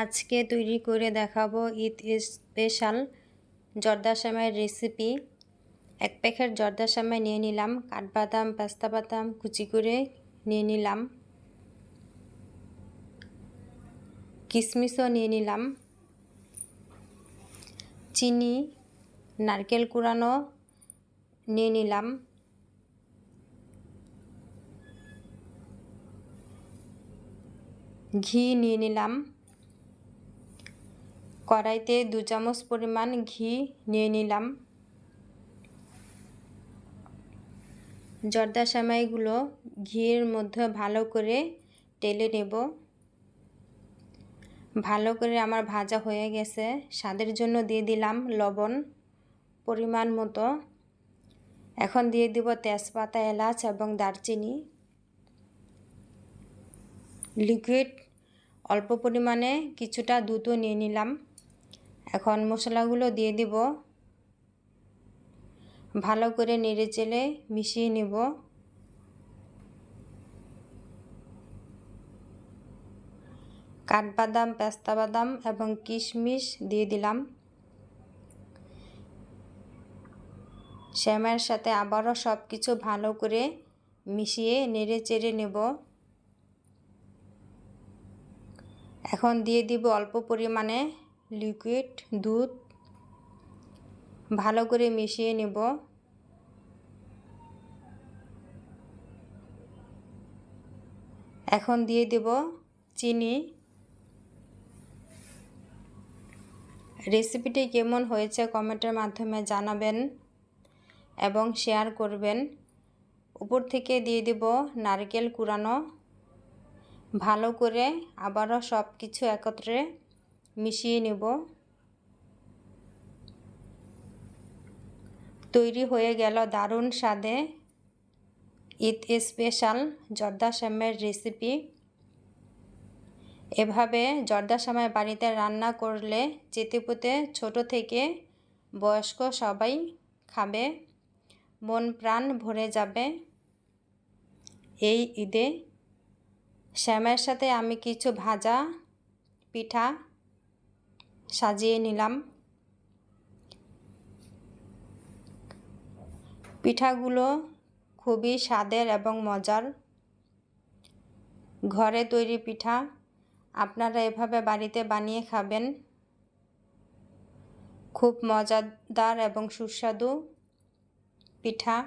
আজকে তৈরি করে দেখাবো ঈদ স্পেশাল জর্দা সেমাইয়ের রেসিপি এক প্যাকেট জর্দা সেমাই নিয়ে নিলাম, কাঠবাদাম, পেস্তা বাদাম কুচি করে নিয়ে নিলাম। কিশমিশও নিয়ে নিলাম। চিনি, নারকেল কুড়ানো নিয়ে নিলাম। ঘি নিয়ে নিলাম। কড়াইতে দু চামচ পরিমাণ ঘি নিয়ে নিলাম। জর্দা সামাইগুলো ঘিয়ের মধ্যে ভালো করে টেলে নেব। ভালো করে আমার ভাজা হয়ে গেছে। স্বাদের জন্য দিয়ে দিলাম লবণ পরিমাণ মতো। এখন দিয়ে দিব তেজপাতা, এলাচ এবং দারচিনি। লিকুইড অল্প পরিমাণে কিছুটা দুধও নিয়ে নিলাম। এখন মশলাগুলো দিয়ে দিব। ভালো করে নেড়ে চেলে মিশিয়ে নেব। কাঠবাদাম পেস্তা বাদাম এবং কিশমিশ দিয়ে দিলাম। শ্যামের সাথে আবারও সব কিছু ভালো করে মিশিয়ে নেড়ে চেড়ে নেব। এখন দিয়ে দিব অল্প পরিমাণে লিকুইড, দুধ ভালো করে মিশিয়ে নেব। এখন দিয়ে দেব চিনি। রেসিপিটি কেমন হয়েছে কমেন্টের মাধ্যমে জানাবেন এবং শেয়ার করবেন। উপর থেকে দিয়ে দেব নারকেল কুড়ানো। ভালো করে আবারও সব কিছু একত্রে মিশিয়ে নেব। তৈরি হয়ে গেল দারুণ স্বাদে। ঈদ স্পেশাল জর্দা শ্যামের রেসিপি। এভাবে জর্দা শ্যামের বাড়িতে রান্না করলে চেতেপুতে ছোট থেকে বয়স্ক সবাই খাবে, মন প্রাণ ভরে যাবে। এই ঈদে শ্যামের সাথে আমি কিছু ভাজা, পিঠা সাজিয়ে নিলাম। পিঠাগুলো খুবই স্বাদের এবং মজার। ঘরে তৈরি পিঠা আপনারা এভাবে বাড়িতে বানিয়ে খাবেন। খুব মজাদার এবং সুস্বাদু পিঠা।